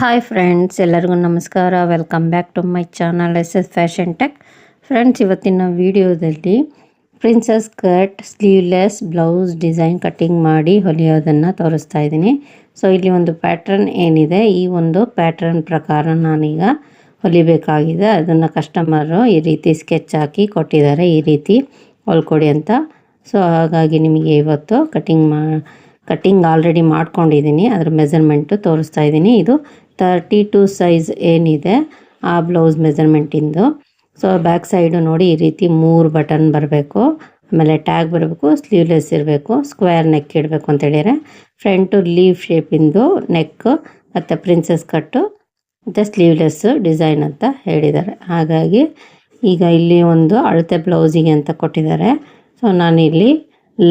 Hi friends ಎಲ್ಲರಿಗೂ ನಮಸ್ಕಾರ. Welcome back to my channel S S fashion tech friends ಇವತ್ತಿನ ವಿಡಿಯೋದಲ್ಲಿ princess cut sleeveless blouse design cutting ಮಾಡಿ ಹೊಲಿಯೋದನ್ನು ತೋರಿಸ್ತಾ ಇದ್ದೀನಿ. ಸೊ ಇಲ್ಲಿ ಒಂದು ಪ್ಯಾಟ್ರನ್ ಏನಿದೆ? ಈ ಒಂದು ಪ್ಯಾಟ್ರನ್ ಪ್ರಕಾರ ನಾನೀಗ ಹೊಲಿಬೇಕಾಗಿದೆ. ಅದನ್ನು ಕಸ್ಟಮರು ಈ ರೀತಿ ಸ್ಕೆಚ್ ಹಾಕಿ ಕೊಟ್ಟಿದ್ದಾರೆ. ಈ ರೀತಿ ಹೊಲ್ಕೊಡಿ ಅಂತ. ಸೊ ಹಾಗಾಗಿ ನಿಮಗೆ ಇವತ್ತು ಕಟ್ಟಿಂಗ್ ಮಾ ಕಟ್ಟಿಂಗ್ ಆಲ್ರೆಡಿ ಮಾಡ್ಕೊಂಡಿದ್ದೀನಿ, ಅದರ ಮೆಸರ್ಮೆಂಟು ತೋರಿಸ್ತಾ ಇದ್ದೀನಿ. ಇದು ತರ್ಟಿ ಟು ಸೈಜ್ ಏನಿದೆ, ಆ ಬ್ಲೌಸ್ ಮೆಸರ್ಮೆಂಟಿಂದು. ಸೊ, ಬ್ಯಾಕ್ ಸೈಡು ನೋಡಿ ಈ ರೀತಿ ಮೂರು ಬಟನ್ ಬರಬೇಕು, ಆಮೇಲೆ ಟ್ಯಾಗ್ ಬರಬೇಕು, ಸ್ಲೀವ್ಲೆಸ್ ಇರಬೇಕು, ಸ್ಕ್ವೇರ್ ನೆಕ್ ಇಡಬೇಕು ಅಂತ ಹೇಳಿದರೆ, ಫ್ರಂಟು ಲೀವ್ ಶೇಪಿಂದು ನೆಕ್, ಮತ್ತು ಪ್ರಿನ್ಸಸ್ ಕಟ್ಟು, ಮತ್ತು ಸ್ಲೀವ್ಲೆಸ್ ಡಿಸೈನ್ ಅಂತ ಹೇಳಿದ್ದಾರೆ. ಹಾಗಾಗಿ ಈಗ ಇಲ್ಲಿ ಒಂದು ಅಳತೆ ಬ್ಲೌಸಿಗೆ ಅಂತ ಕೊಟ್ಟಿದ್ದಾರೆ. ಸೊ, ನಾನಿಲ್ಲಿ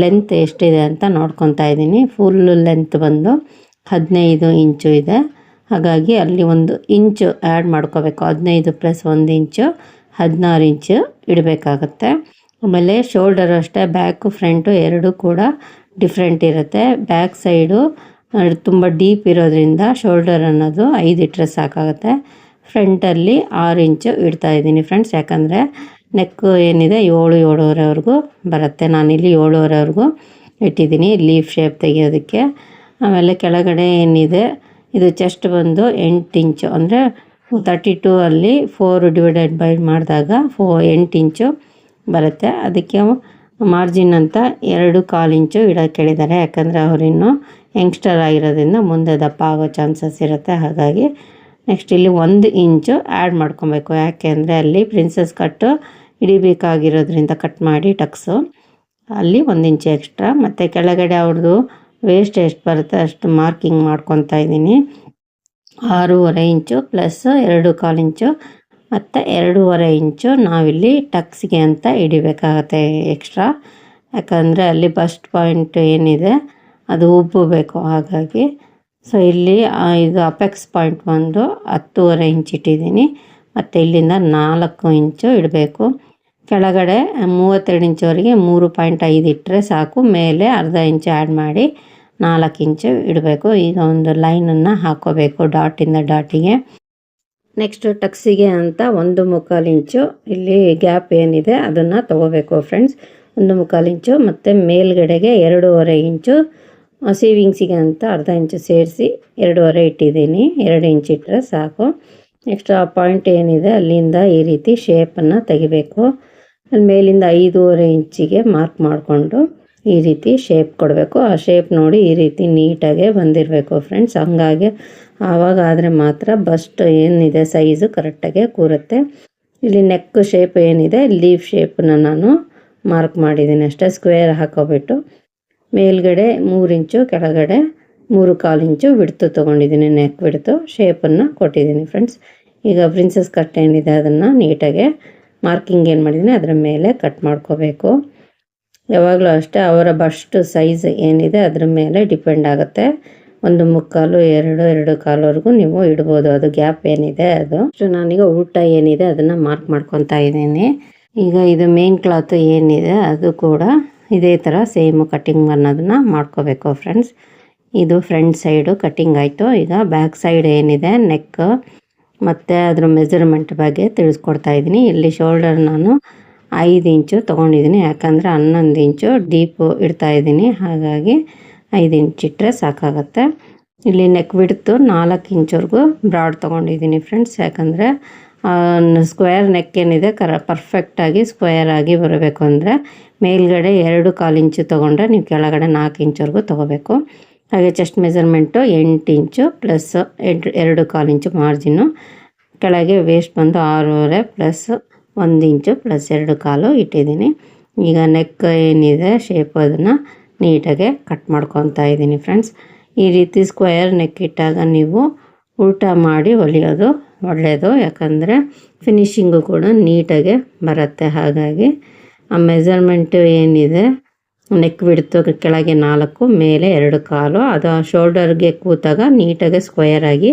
ಲೆಂತ್ ಎಷ್ಟಿದೆ ಅಂತ ನೋಡ್ಕೊತಾ ಇದ್ದೀನಿ. ಫುಲ್ ಲೆಂತ್ ಬಂದು ಹದಿನೈದು ಇಂಚು ಇದೆ. ಹಾಗಾಗಿ ಅಲ್ಲಿ ಒಂದು ಇಂಚು ಆ್ಯಡ್ ಮಾಡ್ಕೋಬೇಕು. ಹದಿನೈದು ಪ್ಲಸ್ ಒಂದು ಇಂಚು, ಹದಿನಾರು ಇಂಚು ಇಡಬೇಕಾಗತ್ತೆ. ಆಮೇಲೆ ಶೋಲ್ಡರ್ ಅಷ್ಟೇ ಬ್ಯಾಕು ಫ್ರಂಟು ಎರಡೂ ಕೂಡ ಡಿಫ್ರೆಂಟ್ ಇರುತ್ತೆ. ಬ್ಯಾಕ್ ಸೈಡು ತುಂಬ ಡೀಪ್ ಇರೋದ್ರಿಂದ ಶೋಲ್ಡರ್ ಅನ್ನೋದು ಐದು ಇಟ್ಟರೆ ಸಾಕಾಗುತ್ತೆ. ಫ್ರಂಟಲ್ಲಿ ಆರು ಇಂಚು ಇಡ್ತಾ ಇದ್ದೀನಿ ಫ್ರೆಂಡ್ಸ್ ಯಾಕಂದರೆ ನೆಕ್ ಏನಿದೆ? ಏಳು, ಏಳುವರೆವರೆಗೂ ಬರುತ್ತೆ. ನಾನಿಲ್ಲಿ ಏಳುವರೆವರೆಗೂ ಇಟ್ಟಿದ್ದೀನಿ ಲೀಫ್ ಶೇಪ್ ತೆಗಿಯೋದಕ್ಕೆ. ಆಮೇಲೆ ಕೆಳಗಡೆ ಏನಿದೆ? ಇದು ಚೆಸ್ಟ್ ಬಂದು ಎಂಟು ಇಂಚು. ಅಂದರೆ ತರ್ಟಿ ಟೂ ಅಲ್ಲಿ ಫೋರ್ ಡಿವೈಡೆಡ್ ಬೈ ಮಾಡಿದಾಗ ಫೋ ಎಂಟು ಇಂಚು ಬರುತ್ತೆ. ಅದಕ್ಕೆ ಮಾರ್ಜಿನ್ ಅಂತ ಎರಡು ಕಾಲು ಇಂಚು ಇಡೋಕ್ಕೆ ಹೇಳಿದ್ದಾರೆ ಯಾಕಂದರೆ ಅವರಿನ್ನು ಯಂಗ್ಸ್ಟರ್ ಆಗಿರೋದ್ರಿಂದ ಮುಂದೆ ದಪ್ಪ ಆಗೋ ಚಾನ್ಸಸ್ ಇರುತ್ತೆ. ಹಾಗಾಗಿ ನೆಕ್ಸ್ಟ್ ಇಲ್ಲಿ ಒಂದು ಇಂಚು ಆ್ಯಡ್ ಮಾಡ್ಕೊಬೇಕು. ಯಾಕೆ ಅಲ್ಲಿ ಪ್ರಿನ್ಸಸ್ ಕಟ್ಟು ಹಿಡಿಬೇಕಾಗಿರೋದ್ರಿಂದ ಕಟ್ ಮಾಡಿ ಟಕ್ಸು. ಅಲ್ಲಿ ಒಂದು ಇಂಚು ಎಕ್ಸ್ಟ್ರಾ ಮತ್ತು ಕೆಳಗಡೆ ಅವ್ರದ್ದು ವೇಸ್ಟ್ ಎಷ್ಟು ಬರುತ್ತೆ ಅಷ್ಟು ಮಾರ್ಕಿಂಗ್ ಮಾಡ್ಕೊತಾ ಇದ್ದೀನಿ. ಆರೂವರೆ ಇಂಚು ಪ್ಲಸ್ ಎರಡು ಕಾಲು ಇಂಚು ಮತ್ತು ಎರಡೂವರೆ ಇಂಚು ನಾವಿಲ್ಲಿ ಟಕ್ಸ್ಗೆ ಅಂತ ಹಿಡಿಬೇಕಾಗತ್ತೆ ಎಕ್ಸ್ಟ್ರಾ ಯಾಕಂದರೆ ಅಲ್ಲಿ ಬಸ್ಟ್ ಪಾಯಿಂಟ್ ಏನಿದೆ, ಅದು ಉಬ್ಬಬೇಕು ಹಾಗಾಗಿ. ಸೊ ಇಲ್ಲಿ ಇದು ಅಪೆಕ್ಸ್ ಪಾಯಿಂಟ್ ಬಂದು ಹತ್ತೂವರೆ ಇಂಚ್ ಇಟ್ಟಿದ್ದೀನಿ. ಮತ್ತು ಇಲ್ಲಿಂದ ನಾಲ್ಕು ಇಂಚು ಇಡಬೇಕು ಕೆಳಗಡೆ ಮೂವತ್ತೆರಡು ಇಂಚವರೆಗೆ ಮೂರು ಪಾಯಿಂಟ್ ಐದು ಇಟ್ಟರೆ ಸಾಕು. ಮೇಲೆ ಅರ್ಧ ಇಂಚು ಆ್ಯಡ್ ಮಾಡಿ ನಾಲ್ಕು ಇಂಚು ಇಡಬೇಕು. ಈಗ ಒಂದು ಲೈನನ್ನು ಹಾಕೋಬೇಕು ಡಾಟಿಂದ ಡಾಟಿಗೆ ನೆಕ್ಸ್ಟ್ ಟಕ್ಸಿಗೆ ಅಂತ ಒಂದು ಮುಕ್ಕಾಲು ಇಂಚು ಇಲ್ಲಿ ಗ್ಯಾಪ್ ಏನಿದೆ ಅದನ್ನು ತೊಗೋಬೇಕು ಫ್ರೆಂಡ್ಸ್ ಒಂದು ಮುಕ್ಕಾಲು ಇಂಚು ಮತ್ತು ಮೇಲ್ಗಡೆಗೆ ಎರಡೂವರೆ ಇಂಚು ಸೇವಿಂಗ್ಸಿಗೆ ಅಂತ ಅರ್ಧ ಇಂಚು ಸೇರಿಸಿ ಎರಡೂವರೆ ಇಟ್ಟಿದ್ದೀನಿ. ಎರಡು ಇಂಚು ಇಟ್ಟರೆ ಸಾಕು. ನೆಕ್ಸ್ಟ್ ಆ ಪಾಯಿಂಟ್ ಏನಿದೆ ಅಲ್ಲಿಂದ ಈ ರೀತಿ ಶೇಪನ್ನು ತೆಗಿಬೇಕು. ಮೇಲಿಂದ ಐದೂವರೆ ಇಂಚಿಗೆ ಮಾರ್ಕ್ ಮಾಡಿಕೊಂಡು ಈ ರೀತಿ ಶೇಪ್ ಕೊಡಬೇಕು. ಆ ಶೇಪ್ ನೋಡಿ ಈ ರೀತಿ ನೀಟಾಗೆ ಬಂದಿರಬೇಕು ಫ್ರೆಂಡ್ಸ್ ಹಂಗಾಗಿ ಆವಾಗ ಆದರೆ ಮಾತ್ರ ಬಸ್ಟ್ ಏನಿದೆ ಸೈಜು ಕರೆಕ್ಟಾಗೆ ಕೂರುತ್ತೆ. ಇಲ್ಲಿ ನೆಕ್ ಶೇಪ್ ಏನಿದೆ ಲೀಫ್ ಶೇಪನ್ನ ನಾನು ಮಾರ್ಕ್ ಮಾಡಿದ್ದೀನಿ ಅಷ್ಟೇ ಸ್ಕ್ವೇರ್ ಹಾಕೋಬಿಟ್ಟು. ಮೇಲ್ಗಡೆ ಮೂರು ಇಂಚು, ಕೆಳಗಡೆ ಮೂರು ಕಾಲು ಇಂಚು ಬಿಡ್ತು ತೊಗೊಂಡಿದ್ದೀನಿ ನೆಕ್ ಬಿಡ್ತು ಶೇಪನ್ನು ಕೊಟ್ಟಿದ್ದೀನಿ ಫ್ರೆಂಡ್ಸ್ ಈಗ ಪ್ರಿನ್ಸಸ್ ಕಟ್ ಏನಿದೆ ಅದನ್ನು ನೀಟಾಗೆ ಮಾರ್ಕಿಂಗ್ ಏನು ಮಾಡಿದ್ದೀನಿ ಅದರ ಮೇಲೆ ಕಟ್ ಮಾಡ್ಕೋಬೇಕು. ಯಾವಾಗಲೂ ಅಷ್ಟೇ ಅವರ ಬಸ್ಟ್ ಸೈಜ್ ಏನಿದೆ, ಅದ್ರ ಮೇಲೆ ಡಿಪೆಂಡ್ ಆಗುತ್ತೆ. ಒಂದು ಮುಕ್ಕಾಲು, ಎರಡು ಎರಡು ಕಾಲವರೆಗೂ ನೀವು ಇಡ್ಬೋದು. ಅದು ಗ್ಯಾಪ್ ಏನಿದೆ, ಅದು. ನಾನೀಗ ಊಟ ಏನಿದೆ, ಅದನ್ನು ಮಾರ್ಕ್ ಮಾಡ್ಕೊತಾ ಇದ್ದೀನಿ. ಈಗ ಇದು ಮೇನ್ ಕ್ಲಾತು ಏನಿದೆ, ಅದು ಕೂಡ ಇದೇ ಥರ ಸೇಮ್ ಕಟ್ಟಿಂಗ್ ಅನ್ನೋದನ್ನ ಮಾಡ್ಕೋಬೇಕು ಫ್ರೆಂಡ್ಸ್ ಇದು ಫ್ರಂಟ್ ಸೈಡು ಕಟ್ಟಿಂಗ್ ಆಯಿತು. ಈಗ ಬ್ಯಾಕ್ ಸೈಡ್ ಏನಿದೆ ನೆಕ್ ಮತ್ತು ಅದರ ಮೆಜರ್ಮೆಂಟ್ ಬಗ್ಗೆ ತಿಳಿಸ್ಕೊಡ್ತಾ ಇದ್ದೀನಿ. ಇಲ್ಲಿ ಶೋಲ್ಡರ್ ನಾನು ಐದು ಇಂಚು ತೊಗೊಂಡಿದ್ದೀನಿ. ಯಾಕಂದರೆ ಹನ್ನೊಂದು ಇಂಚು ಡೀಪು ಇಡ್ತಾ ಇದ್ದೀನಿ. ಹಾಗಾಗಿ ಐದು ಇಂಚ್ ಇಟ್ಟರೆ ಸಾಕಾಗತ್ತೆ. ಇಲ್ಲಿ ನೆಕ್ ಬಿಡ್ತು ನಾಲ್ಕು ಇಂಚ್ವರೆಗೂ ಬ್ರಾಡ್ ತೊಗೊಂಡಿದ್ದೀನಿ ಫ್ರೆಂಡ್ಸ್ ಯಾಕಂದರೆ ಸ್ಕ್ವೇರ್ ನೆಕ್ ಏನಿದೆ, ಕರ ಪರ್ಫೆಕ್ಟಾಗಿ ಸ್ಕ್ವೇರ್ ಆಗಿ ಬರಬೇಕು ಅಂದರೆ ಮೇಲ್ಗಡೆ ಎರಡು ಕಾಲು ಇಂಚು ತೊಗೊಂಡ್ರೆ ನೀವು ಕೆಳಗಡೆ ನಾಲ್ಕು ಇಂಚ್ವರೆಗೂ ತೊಗೋಬೇಕು. ಹಾಗೆ ಚೆಸ್ಟ್ ಮೆಸರ್ಮೆಂಟು ಎಂಟು ಇಂಚು ಪ್ಲಸ್ ಎಂಟು, ಎರಡು ಕಾಲು ಇಂಚು ಮಾರ್ಜಿನ್ನು ಕೆಳಗೆ ವೇಸ್ಟ್ ಬಂದು ಆರೂವರೆ ಪ್ಲಸ್ ಒಂದು ಇಂಚು ಪ್ಲಸ್ ಎರಡು ಕಾಲು ಇಟ್ಟಿದ್ದೀನಿ. ಈಗ ನೆಕ್ ಏನಿದೆ ಶೇಪ್ ಅದನ್ನು ನೀಟಾಗೆ ಕಟ್ ಮಾಡ್ಕೊತಾ ಇದ್ದೀನಿ ಫ್ರೆಂಡ್ಸ್ ಈ ರೀತಿ ಸ್ಕ್ವೇರ್ ನೆಕ್ ಇಟ್ಟಾಗ ನೀವು ಊಟ ಮಾಡಿ ಹೊಲಿಯೋದು ಒಳ್ಳೆಯದು ಯಾಕಂದರೆ ಫಿನಿಶಿಂಗು ಕೂಡ ನೀಟಾಗೆ ಬರುತ್ತೆ. ಹಾಗಾಗಿ ಆ ಮೆಸರ್ಮೆಂಟು ಏನಿದೆ ನೆಕ್ ಬಿಡ್ತು ಕೆಳಗೆ ನಾಲ್ಕು, ಮೇಲೆ ಎರಡು ಕಾಲು. ಅದು ಶೋಲ್ಡರ್ಗೆ ಕೂತಾಗ ನೀಟಾಗಿ ಸ್ಕ್ವೇರ್ ಆಗಿ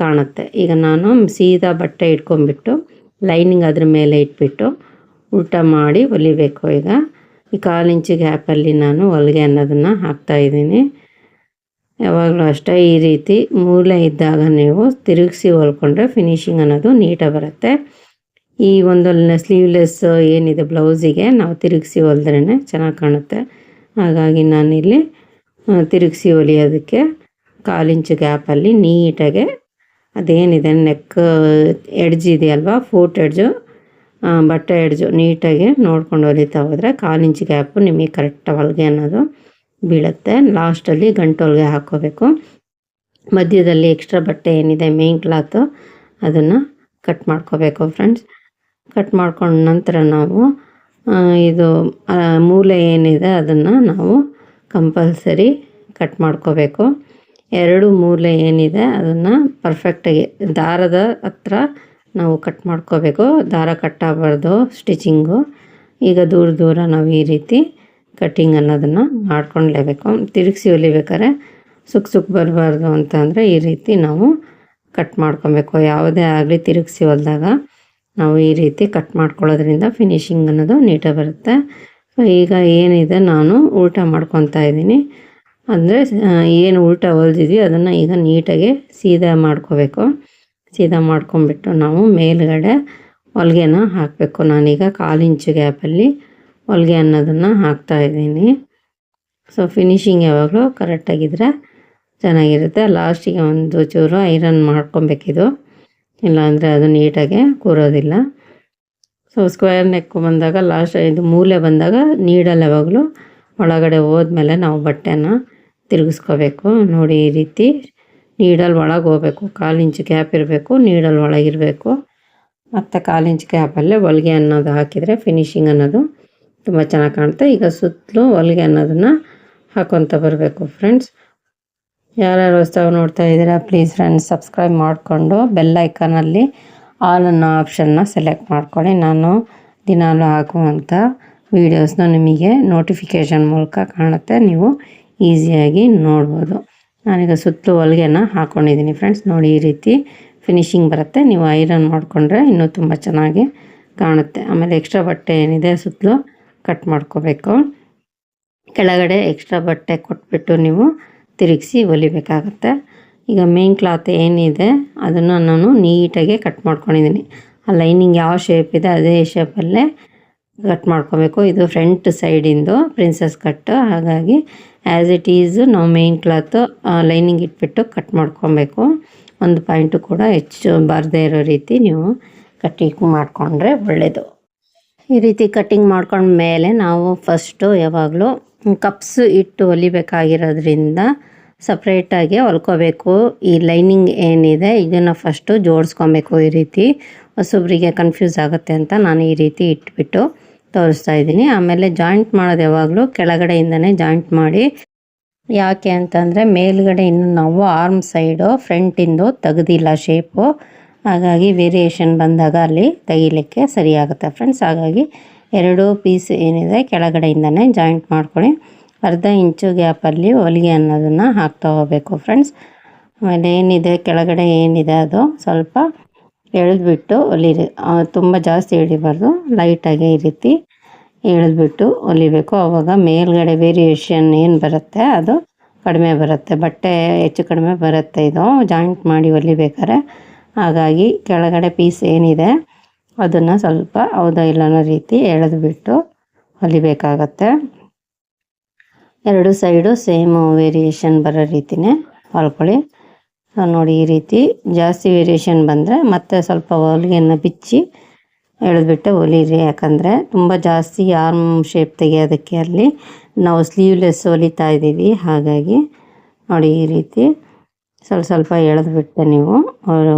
ಕಾಣುತ್ತೆ. ಈಗ ನಾನು ಸೀದಾ ಬಟ್ಟೆ ಇಟ್ಕೊಂಡ್ಬಿಟ್ಟು ಲೈನಿಂಗ್ ಅದ್ರ ಮೇಲೆ ಇಟ್ಬಿಟ್ಟು ಊಟ ಮಾಡಿ ಹೊಲಿಬೇಕು ಈಗ. ಈ ಕಾಲು ಇಂಚು ಗ್ಯಾಪಲ್ಲಿ ನಾನು ಹೊಲಿಗೆ ಅನ್ನೋದನ್ನು ಹಾಕ್ತಾಯಿದ್ದೀನಿ ಯಾವಾಗಲೂ ಅಷ್ಟೇ ಈ ರೀತಿ ಮೂಲೆ ಇದ್ದಾಗ ನೀವು ತಿರುಗಿಸಿ ಹೊಲ್ಕೊಂಡ್ರೆ ಫಿನಿಶಿಂಗ್ ಅನ್ನೋದು ನೀಟಾಗಿ ಬರುತ್ತೆ. ಈ ಒಂದು ಸ್ಲೀವ್ಲೆಸ್ ಏನಿದೆ ಬ್ಲೌಸಿಗೆ ನಾವು ತಿರುಗಿಸಿ ಹೊಲಿದ್ರೇ ಚೆನ್ನಾಗಿ ಕಾಣುತ್ತೆ. ಹಾಗಾಗಿ ನಾನಿಲ್ಲಿ ತಿರುಗಿಸಿ ಹೊಲಿಯೋದಕ್ಕೆ ಕಾಲಿಂಚು ಗ್ಯಾಪಲ್ಲಿ ನೀಟಾಗೆ ಅದೇನಿದೆ, ನೆಕ್, ಎಡ್ಜ್ ಇದೆಯಲ್ವಾ, ಫೂಟ್ ಎಡ್ಜು ಬಟ್ಟೆ ಎಡ್ಜು ನೀಟಾಗಿ ನೋಡ್ಕೊಂಡು ಹೊಲಿತಾ ಹೋದರೆ ಕಾಲಿಂಚು ಗ್ಯಾಪು ನಿಮಗೆ ಕರೆಕ್ಟ್ ಹೊಲಿಗೆ ಅನ್ನೋದು ಬೀಳುತ್ತೆ. ಲಾಸ್ಟಲ್ಲಿ ಗಂಟು ಹೊಲಿಗೆ ಹಾಕ್ಕೋಬೇಕು. ಮಧ್ಯದಲ್ಲಿ ಎಕ್ಸ್ಟ್ರಾ ಬಟ್ಟೆ ಏನಿದೆ ಮೇನ್ ಕ್ಲಾತು ಅದನ್ನು ಕಟ್ ಮಾಡ್ಕೋಬೇಕು ಫ್ರೆಂಡ್ಸ್ ಕಟ್ ಮಾಡ್ಕೊಂಡ ನಂತರ ನಾವು ಇದು ಮೂಲೆ ಏನಿದೆ ಅದನ್ನು ನಾವು ಕಂಪಲ್ಸರಿ ಕಟ್ ಮಾಡ್ಕೋಬೇಕು. ಎರಡು ಮೂಲೆ ಏನಿದೆ ಅದನ್ನು ಪರ್ಫೆಕ್ಟಾಗಿ ದಾರದ ಹತ್ರ ನಾವು ಕಟ್ ಮಾಡ್ಕೋಬೇಕು. ದಾರ ಕಟ್ ಆಗಬಾರ್ದು ಸ್ಟಿಚಿಂಗು. ಈಗ ದೂರ ದೂರ ನಾವು ಈ ರೀತಿ ಕಟ್ಟಿಂಗ್ ಅನ್ನೋದನ್ನು ಮಾಡ್ಕೊಳ್ಲೇಬೇಕು ತಿರುಗಿಸಿ ಹೊಲಿಬೇಕಾದ್ರೆ ಸುಕ್ ಸುಕ್ ಬರಬಾರ್ದು ಅಂತಂದರೆ ಈ ರೀತಿ ನಾವು ಕಟ್ ಮಾಡ್ಕೊಬೇಕು. ಯಾವುದೇ ಆಗಲಿ ತಿರುಗಿಸಿ ಹೊಲಿದಾಗ ನಾವು ಈ ರೀತಿ ಕಟ್ ಮಾಡ್ಕೊಳ್ಳೋದ್ರಿಂದ ಫಿನಿಶಿಂಗ್ ಅನ್ನೋದು ನೀಟಾಗಿ ಬರುತ್ತೆ. ಈಗ ಏನಿದೆ ನಾನು ಉಲ್ಟ ಮಾಡ್ಕೊತಾ ಇದ್ದೀನಿ. ಅಂದರೆ ಏನು ಉಲ್ಟ ಹೊಲ್ದಿದ್ವಿ ಅದನ್ನು ಈಗ ನೀಟಾಗಿ ಸೀದಾ ಮಾಡ್ಕೋಬೇಕು. ಸೀದಾ ಮಾಡ್ಕೊಂಬಿಟ್ಟು ನಾವು ಮೇಲ್ಗಡೆ ಹೊಲಿಗೆನ ಹಾಕಬೇಕು. ನಾನೀಗ ಕಾಲು ಇಂಚು ಗ್ಯಾಪಲ್ಲಿ ಹೊಲಿಗೆ ಅನ್ನೋದನ್ನು ಹಾಕ್ತಾ ಇದ್ದೀನಿ. ಸೊ ಫಿನಿಶಿಂಗ್ ಯಾವಾಗಲೂ ಕರೆಕ್ಟಾಗಿದ್ದರೆ ಚೆನ್ನಾಗಿರುತ್ತೆ. ಲಾಸ್ಟಿಗೆ ಒಂದು ಚೂರು ಐರನ್ ಮಾಡ್ಕೊಬೇಕಿದು. ಇಲ್ಲಾಂದರೆ ಅದು ನೀಟಾಗೆ ಕೂರೋದಿಲ್ಲ. ಸೊ ಸ್ಕ್ವೇರ್ ನೆಕ್ ಬಂದಾಗ ಲಾಸ್ಟ್ ಇದು ಮೂಲೆ ಬಂದಾಗ ನೀಡಲ್ಲ ಯಾವಾಗಲೂ ಒಳಗಡೆ ಹೋದ್ಮೇಲೆ ನಾವು ಬಟ್ಟೆನ ತಿರುಗಿಸ್ಕೋಬೇಕು. ನೋಡಿ ಈ ರೀತಿ ನೀಡಲ್ ಒಳಗೆ ಹೋಗ್ಬೇಕು. ಕಾಲು ಇಂಚು ಗ್ಯಾಪ್ ಇರಬೇಕು ನೀಡಲ್ ಒಳಗಿರಬೇಕು ಮತ್ತು ಕಾಲು ಇಂಚು ಗ್ಯಾಪಲ್ಲೇ ಹೊಲಿಗೆ ಅನ್ನೋದು ಹಾಕಿದರೆ ಫಿನಿಶಿಂಗ್ ಅನ್ನೋದು ತುಂಬ ಚೆನ್ನಾಗಿ ಕಾಣುತ್ತೆ. ಈಗ ಸುತ್ತಲೂ ಹೊಲಿಗೆ ಅನ್ನೋದನ್ನು ಹಾಕೊತ ಬರಬೇಕು ಫ್ರೆಂಡ್ಸ್ ಯಾರ್ಯಾರು ಹೊಸ್ದಾಗಿ ನೋಡ್ತಾ ಇದ್ದೀರಾ ಪ್ಲೀಸ್ ಫ್ರೆಂಡ್ಸ್ ಸಬ್ಸ್ಕ್ರೈಬ್ ಮಾಡಿಕೊಂಡು ಬೆಲ್ ಐಕನಲ್ಲಿ ಆಲ್ ಅನ್ನೋ ಆಪ್ಷನ್ನ ಸೆಲೆಕ್ಟ್ ಮಾಡ್ಕೊಳ್ಳಿ. ನಾನು ದಿನಾಲು ಹಾಕುವಂಥ ವೀಡಿಯೋಸ್ನ ನಿಮಗೆ ನೋಟಿಫಿಕೇಷನ್ ಮೂಲಕ ಕಾಣುತ್ತೆ. ನೀವು ಈಸಿಯಾಗಿ ನೋಡ್ಬೋದು. ನಾನೀಗ ಸುತ್ತಲೂ ಹೊಲಿಗೆನ ಹಾಕ್ಕೊಂಡಿದ್ದೀನಿ ಫ್ರೆಂಡ್ಸ್ ನೋಡಿ ಈ ರೀತಿ ಫಿನಿಶಿಂಗ್ ಬರುತ್ತೆ. ನೀವು ಐರನ್ ಮಾಡಿಕೊಂಡ್ರೆ ಇನ್ನೂ ತುಂಬ ಚೆನ್ನಾಗಿ ಕಾಣುತ್ತೆ. ಆಮೇಲೆ ಎಕ್ಸ್ಟ್ರಾ ಬಟ್ಟೆ ಏನಿದೆ ಸುತ್ತಲೂ ಕಟ್ ಮಾಡ್ಕೋಬೇಕು. ಕೆಳಗಡೆ ಎಕ್ಸ್ಟ್ರಾ ಬಟ್ಟೆ ಕೊಟ್ಬಿಟ್ಟು ನೀವು ತಿರುಗಿಸಿ ಹೊಲಿಬೇಕಾಗತ್ತೆ. ಈಗ ಮೇನ್ ಕ್ಲಾತ್ ಏನಿದೆ, ಅದನ್ನು ನಾನು ನೀಟಾಗಿ ಕಟ್ ಮಾಡ್ಕೊಂಡಿದ್ದೀನಿ. ಆ ಲೈನಿಂಗ್ ಯಾವ ಶೇಪ್ ಇದೆ ಅದೇ ಶೇಪಲ್ಲೇ ಕಟ್ ಮಾಡ್ಕೋಬೇಕು. ಇದು ಫ್ರಂಟ್ ಸೈಡಿಂದು ಪ್ರಿನ್ಸಸ್ ಕಟ್ಟು ಹಾಗಾಗಿ ಆ್ಯಸ್ ಇಟ್ ಈಸ್ ನಾವು ಮೇನ್ ಕ್ಲಾತು ಲೈನಿಂಗ್ ಇಟ್ಬಿಟ್ಟು ಕಟ್ ಮಾಡ್ಕೊಬೇಕು. ಒಂದು ಪಾಯಿಂಟು ಕೂಡ ಹೆಚ್ಚು ಬರದೇ ಇರೋ ರೀತಿ ನೀವು ಕಟ್ಟಿಂಗ್ ಮಾಡಿಕೊಂಡ್ರೆ ಒಳ್ಳೆಯದು ಈ ರೀತಿ ಕಟ್ಟಿಂಗ್ ಮಾಡ್ಕೊಂಡ ಮೇಲೆ ನಾವು ಫಸ್ಟು ಯಾವಾಗಲೂ ಕಪ್ಸ್ ಇಟ್ಟು ಹೊಲಿಬೇಕಾಗಿರೋದ್ರಿಂದ ಸಪ್ರೇಟಾಗಿ ಹೊಲ್ಕೋಬೇಕು. ಈ ಲೈನಿಂಗ್ ಏನಿದೆ, ಇದನ್ನು ಫಸ್ಟು ಜೋಡಿಸ್ಕೊಬೇಕು ಈ ರೀತಿ. ಹೊಸೊಬ್ಬರಿಗೆ ಕನ್ಫ್ಯೂಸ್ ಆಗುತ್ತೆ ಅಂತ ನಾನು ಈ ರೀತಿ ಇಟ್ಬಿಟ್ಟು ತೋರಿಸ್ತಾ ಇದ್ದೀನಿ. ಆಮೇಲೆ ಜಾಯಿಂಟ್ ಮಾಡೋದು ಯಾವಾಗಲೂ ಕೆಳಗಡೆಯಿಂದನೇ ಜಾಯಿಂಟ್ ಮಾಡಿ. ಯಾಕೆ ಅಂತಂದರೆ ಮೇಲ್ಗಡೆ ಇನ್ನು ನಾವು ಆರ್ಮ್ ಸೈಡು ಫ್ರಂಟಿಂದು ತೆಗ್ದಿಲ್ಲ ಶೇಪು ಹಾಗಾಗಿ ವೇರಿಯೇಷನ್ ಬಂದಾಗ ಅಲ್ಲಿ ತೆಗಿಲಿಕ್ಕೆ ಸರಿಯಾಗುತ್ತೆ ಫ್ರೆಂಡ್ಸ್ ಹಾಗಾಗಿ ಎರಡು ಪೀಸ್ ಏನಿದೆ ಕೆಳಗಡೆಯಿಂದನೇ ಜಾಯಿಂಟ್ ಮಾಡ್ಕೊಳ್ಳಿ. ಅರ್ಧ ಇಂಚು ಗ್ಯಾಪಲ್ಲಿ ಹೊಲಿಗೆ ಅನ್ನೋದನ್ನು ಹಾಕ್ತಾ ಹೋಗಬೇಕು ಫ್ರೆಂಡ್ಸ್ ಆಮೇಲೆ ಏನಿದೆ ಕೆಳಗಡೆ ಏನಿದೆ ಅದು ಸ್ವಲ್ಪ ಎಳೆದ್ಬಿಟ್ಟು ಹೊಲಿರಿ ಆ, ತುಂಬ ಜಾಸ್ತಿ ಎಳಿಬಾರ್ದು ಲೈಟಾಗಿ ಈ ರೀತಿ ಎಳೆದ್ಬಿಟ್ಟು ಹೊಲಿಬೇಕು ಆವಾಗ ಮೇಲ್ಗಡೆ ವೇರಿಯೇಷನ್ ಏನು ಬರುತ್ತೆ ಅದು ಕಡಿಮೆ ಬರುತ್ತೆ. ಬಟ್ಟೆ ಹೆಚ್ಚು ಕಡಿಮೆ ಬರುತ್ತೆ ಇದು. ಜಾಯಿಂಟ್ ಮಾಡಿ ಹೊಲಿಬೇಕಾದ್ರೆ ಹಾಗಾಗಿ ಕೆಳಗಡೆ ಪೀಸ್ ಏನಿದೆ ಅದನ್ನು ಸ್ವಲ್ಪ ಹೌದಾ ಇಲ್ಲ ಅನ್ನೋ ರೀತಿ ಎಳೆದುಬಿಟ್ಟು ಹೊಲಿಬೇಕಾಗತ್ತೆ. ಎರಡು ಸೈಡು ಸೇಮ್ ವೇರಿಯೇಷನ್ ಬರೋ ರೀತಿನೇ ಹೊಲ್ಕೊಳ್ಳಿ ನೋಡಿ ಈ ರೀತಿ ಜಾಸ್ತಿ ವೇರಿಯೇಷನ್ ಬಂದರೆ ಮತ್ತೆ ಸ್ವಲ್ಪ ಹೊಲಿಗೆಯನ್ನು ಬಿಚ್ಚಿ ಎಳೆದುಬಿಟ್ಟು ಹೊಲಿರಿ. ಯಾಕಂದರೆ ತುಂಬ ಜಾಸ್ತಿ ಆರ್ಮ್ ಶೇಪ್ ತೆಗೆಯೋದಕ್ಕೆ ಅಲ್ಲಿ ನಾವು ಸ್ಲೀವ್ಲೆಸ್ ಹೊಲಿತಾ ಇದ್ದೀವಿ. ಹಾಗಾಗಿ ನೋಡಿ ಈ ರೀತಿ ಸ್ವಲ್ಪ ಸ್ವಲ್ಪ ಎಳೆದುಬಿಟ್ಟೆ ನೀವು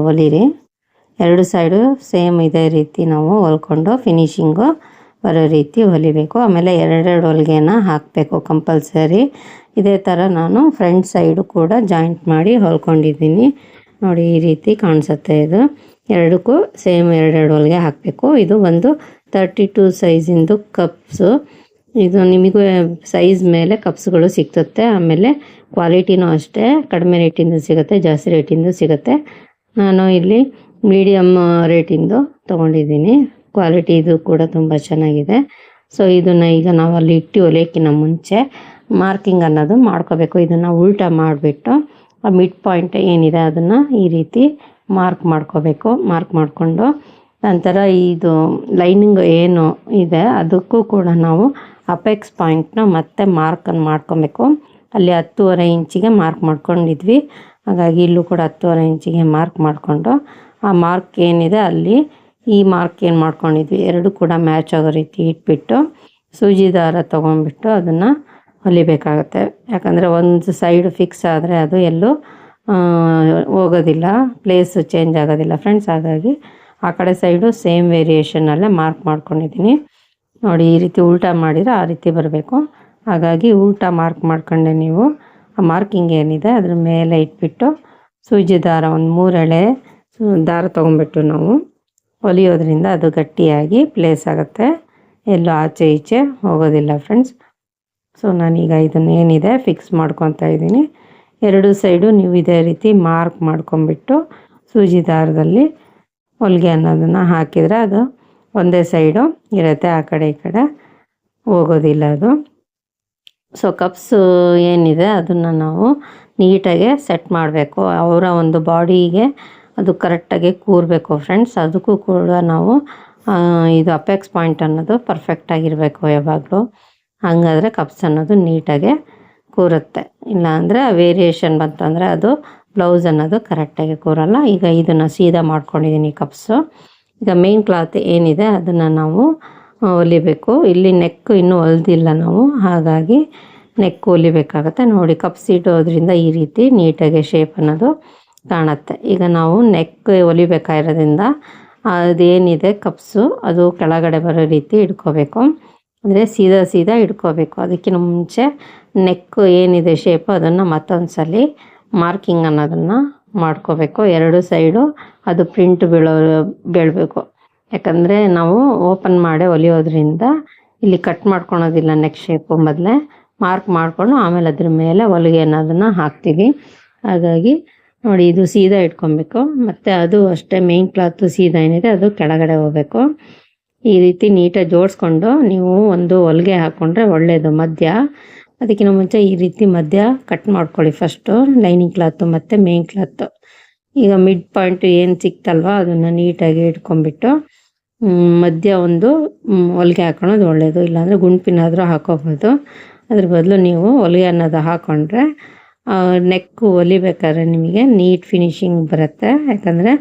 ಹೊಲಿರಿ. ಎರಡು ಸೈಡು ಸೇಮ್ ಇದೇ ರೀತಿ ನಾವು ಹೊಲ್ಕೊಂಡು ಫಿನಿಶಿಂಗು ಬರೋ ರೀತಿ ಹೊಲಿಬೇಕು. ಆಮೇಲೆ ಎರಡೆರಡು ಹೊಲಿಗೆನ ಹಾಕಬೇಕು ಕಂಪಲ್ಸರಿ ಇದೇ ಥರ ನಾನು ಫ್ರಂಟ್ ಸೈಡು ಕೂಡ ಜಾಯಿಂಟ್ ಮಾಡಿ ಹೊಲ್ಕೊಂಡಿದ್ದೀನಿ. ನೋಡಿ ಈ ರೀತಿ ಕಾಣಿಸುತ್ತೆ ಇದು. ಎರಡಕ್ಕೂ ಸೇಮ್ ಎರಡೆರಡು ಹೊಲಿಗೆ ಹಾಕಬೇಕು. ಇದು ಒಂದು ತರ್ಟಿ ಟು ಸೈಜಿಂದು ಕಪ್ಸು ಇದು ನಿಮಗೂ ಸೈಜ್ ಮೇಲೆ ಕಪ್ಸ್ಗಳು ಸಿಗ್ತುತ್ತೆ ಆಮೇಲೆ ಕ್ವಾಲಿಟಿನೂ ಅಷ್ಟೇ, ಕಡಿಮೆ ರೇಟಿಂದು ಸಿಗುತ್ತೆ, ಜಾಸ್ತಿ ರೇಟಿಂದು ಸಿಗುತ್ತೆ. ನಾನು ಇಲ್ಲಿ ಮೀಡಿಯಮ್ ರೇಟಿಂದು ತೊಗೊಂಡಿದ್ದೀನಿ. ಕ್ವಾಲಿಟಿ ಇದು ಕೂಡ ತುಂಬ ಚೆನ್ನಾಗಿದೆ. ಸೊ ಇದನ್ನು ಈಗ ನಾವು ಅಲ್ಲಿ ಇಟ್ಟು ಹೊಲಿಯೋಕ್ಕಿಂತ ಮುಂಚೆ ಮಾರ್ಕಿಂಗ್ ಅನ್ನೋದು ಮಾಡ್ಕೋಬೇಕು. ಇದನ್ನು ಉಲ್ಟಾ ಮಾಡಿಬಿಟ್ಟು ಆ ಮಿಡ್ ಪಾಯಿಂಟ್ ಏನಿದೆ ಅದನ್ನು ಈ ರೀತಿ ಮಾರ್ಕ್ ಮಾಡ್ಕೋಬೇಕು. ಮಾರ್ಕ್ ಮಾಡಿಕೊಂಡು ನಂತರ ಇದು ಲೈನಿಂಗ್ ಏನು ಇದೆ ಅದಕ್ಕೂ ಕೂಡ ನಾವು ಅಪೆಕ್ಸ್ ಪಾಯಿಂಟ್ನ ಮತ್ತೆ ಮಾರ್ಕನ್ನು ಮಾಡ್ಕೊಬೇಕು. ಅಲ್ಲಿ ಹತ್ತುವರೆ ಇಂಚಿಗೆ ಮಾರ್ಕ್ ಮಾಡ್ಕೊಂಡಿದ್ವಿ. ಹಾಗಾಗಿ ಇಲ್ಲೂ ಕೂಡ ಹತ್ತುವರೆ ಇಂಚಿಗೆ ಮಾರ್ಕ್ ಮಾಡಿಕೊಂಡು ಆ ಮಾರ್ಕ್ ಏನಿದೆ ಅಲ್ಲಿ ಈ ಮಾರ್ಕ್ ಏನು ಮಾಡ್ಕೊಂಡಿದ್ವಿ? ಎರಡು ಕೂಡ ಮ್ಯಾಚ್ ಆಗೋ ರೀತಿ ಇಟ್ಬಿಟ್ಟು ಸೂಜಿ ದಾರ ತೊಗೊಂಡ್ಬಿಟ್ಟು ಅದನ್ನು ಹೊಲಿಬೇಕಾಗತ್ತೆ. ಯಾಕಂದರೆ ಒಂದು ಸೈಡ್ ಫಿಕ್ಸ್ ಆದರೆ ಅದು ಎಲ್ಲೂ ಹೋಗೋದಿಲ್ಲ. ಪ್ಲೇಸ್ ಚೇಂಜ್ ಆಗೋದಿಲ್ಲ ಫ್ರೆಂಡ್ಸ್ ಹಾಗಾಗಿ ಆ ಕಡೆ ಸೈಡು ಸೇಮ್ ವೇರಿಯೇಷನಲ್ಲೇ ಮಾರ್ಕ್ ಮಾಡ್ಕೊಂಡಿದ್ದೀನಿ. ನೋಡಿ, ಈ ರೀತಿ ಉಲ್ಟಾ ಮಾಡಿದರೆ ಆ ರೀತಿ ಬರಬೇಕು. ಹಾಗಾಗಿ ಉಲ್ಟಾ ಮಾರ್ಕ್ ಮಾಡ್ಕೊಂಡೆ ನೀವು. ಆ ಮಾರ್ಕಿಂಗ್ ಏನಿದೆ ಅದ್ರ ಮೇಲೆ ಇಟ್ಬಿಟ್ಟು ಸೂಜಿ ದಾರ ಒಂದು ಮೂರು ಎಳೆ ಸು- ದಾರ ತೊಗೊಂಬಿಟ್ಟು ನಾವು ಹೊಲಿಯೋದ್ರಿಂದ ಅದು ಗಟ್ಟಿಯಾಗಿ ಪ್ಲೇಸ್ ಆಗುತ್ತೆ. ಎಲ್ಲೂ ಆಚೆ ಈಚೆ ಹೋಗೋದಿಲ್ಲ ಫ್ರೆಂಡ್ಸ್ ಸೊ ನಾನೀಗ ಇದನ್ನು ಏನಿದೆ ಫಿಕ್ಸ್ ಮಾಡ್ಕೊತಾ ಇದ್ದೀನಿ. ಎರಡು ಸೈಡು ನೀವು ಇದೇ ರೀತಿ ಮಾರ್ಕ್ ಮಾಡ್ಕೊಂಬಿಟ್ಟು ಸೂಜಿ ದಾರದಲ್ಲಿ ಹೊಲಿಗೆ ಅನ್ನೋದನ್ನು ಹಾಕಿದರೆ ಅದು ಒಂದೇ ಸೈಡು ಇರುತ್ತೆ, ಆ ಕಡೆ ಈ ಕಡೆ ಹೋಗೋದಿಲ್ಲ ಅದು. ಸೊ ಕಪ್ಸು ಏನಿದೆ ಅದನ್ನು ನಾವು ನೀಟಾಗೆ ಸೆಟ್ ಮಾಡಬೇಕು. ಅವರ ಒಂದು ಬಾಡಿಗೆ ಅದು ಕರೆಕ್ಟಾಗಿ ಕೂರಬೇಕು ಫ್ರೆಂಡ್ಸ್. ಅದಕ್ಕೂ ಕೂಡ ನಾವು ಇದು ಅಪೆಕ್ಸ್ ಪಾಯಿಂಟ್ ಅನ್ನೋದು ಪರ್ಫೆಕ್ಟಾಗಿರಬೇಕು ಯಾವಾಗಲೂ. ಹಾಗಾದರೆ ಕಪ್ಸ್ ಅನ್ನೋದು ನೀಟಾಗಿ ಕೂರುತ್ತೆ. ಇಲ್ಲಾಂದರೆ ವೇರಿಯೇಷನ್ ಬಂತಂದರೆ ಅದು ಬ್ಲೌಸ್ ಅನ್ನೋದು ಕರೆಕ್ಟಾಗಿ ಕೂರಲ್ಲ. ಈಗ ಇದನ್ನು ಸೀದಾ ಮಾಡ್ಕೊಂಡಿದ್ದೀನಿ ಕಪ್ಸು. ಈಗ ಮೇನ್ ಕ್ಲಾತ್ ಏನಿದೆ ಅದನ್ನು ನಾವು ಹೊಲಿಬೇಕು. ಇಲ್ಲಿ ನೆಕ್ ಇನ್ನೂ ಹೊಲ್ದಿಲ್ಲ ನಾವು. ಹಾಗಾಗಿ ನೆಕ್ ಹೊಲಿಬೇಕಾಗತ್ತೆ. ನೋಡಿ ಕಪ್ಸ್ ಇಟ್ಟೋದ್ರಿಂದ ಈ ರೀತಿ ನೀಟಾಗಿ ಶೇಪ್ ಅನ್ನೋದು ಕಾಣುತ್ತೆ. ಈಗ ನಾವು ನೆಕ್ ಹೊಲಿಬೇಕಾಗಿರೋದ್ರಿಂದ ಅದೇನಿದೆ ಕಪ್ಸು, ಅದು ಕೆಳಗಡೆ ಬರೋ ರೀತಿ ಇಟ್ಕೋಬೇಕು. ಅಂದರೆ ಸೀದಾ ಸೀದಾ ಇಟ್ಕೋಬೇಕು. ಅದಕ್ಕಿಂತ ಮುಂಚೆ ನೆಕ್ ಏನಿದೆ ಶೇಪು ಅದನ್ನು ಮತ್ತೊಂದು ಸಲ ಮಾರ್ಕಿಂಗ್ ಅನ್ನೋದನ್ನು ಮಾಡ್ಕೋಬೇಕು. ಎರಡು ಸೈಡು ಅದು ಪ್ರಿಂಟ್ ಬೀಳೋ, ಬೀಳಬೇಕು. ಯಾಕಂದರೆ ನಾವು ಓಪನ್ ಮಾಡಿ ಹೊಲಿಯೋದ್ರಿಂದ ಇಲ್ಲಿ ಕಟ್ ಮಾಡ್ಕೊಳೋದಿಲ್ಲ ನೆಕ್ ಶೇಪು ಮೊದಲೇ. ಮಾರ್ಕ್ ಮಾಡಿಕೊಂಡು ಆಮೇಲೆ ಅದ್ರ ಮೇಲೆ ಹೊಲಿಗೆ ಅನ್ನೋದನ್ನು ಹಾಕ್ತೀವಿ. ಹಾಗಾಗಿ ನೋಡಿ, ಇದು ಸೀದಾ ಇಟ್ಕೊಬೇಕು. ಮತ್ತು ಅದು ಅಷ್ಟೇ ಮೇನ್ ಕ್ಲಾತ್ ಸೀದಾ ಏನಿದೆ, ಅದು ಕೆಳಗಡೆ ಹೋಗಬೇಕು. ಈ ರೀತಿ ನೀಟಾಗಿ ಜೋಡಿಸ್ಕೊಂಡು ನೀವು ಒಂದು ಹೊಲಿಗೆ ಹಾಕ್ಕೊಂಡ್ರೆ ಒಳ್ಳೆಯದು ಮಧ್ಯ. ಅದಕ್ಕಿಂತ ಮುಂಚೆ ಈ ರೀತಿ ಮಧ್ಯ ಕಟ್ ಮಾಡ್ಕೊಳ್ಳಿ ಫಸ್ಟು ಲೈನಿಂಗ್ ಕ್ಲಾತು ಮತ್ತು ಮೇನ್ ಕ್ಲಾತು ಈಗ ಮಿಡ್ ಪಾಯಿಂಟ್ ಏನು ಸಿಕ್ತಲ್ವ, ಅದನ್ನು ನೀಟಾಗಿ ಇಟ್ಕೊಂಡ್ಬಿಟ್ಟು ಮಧ್ಯ ಒಂದು ಹೊಲಿಗೆ ಹಾಕೊಳೋದು ಒಳ್ಳೆಯದು ಇಲ್ಲಾಂದರೆ ಗುಂಪಿನಾದರೂ ಹಾಕೋಬೋದು. ಅದ್ರ ಬದಲು ನೀವು ಹೊಲಿಗೆ ಅನ್ನೋದು ಹಾಕ್ಕೊಂಡ್ರೆ ನೆಕ್ಕು ಹೊಲಿಬೇಕಾದ್ರೆ ನಿಮಗೆ ನೀಟ್ ಫಿನಿಶಿಂಗ್ ಬರುತ್ತೆ. ಯಾಕಂದರೆ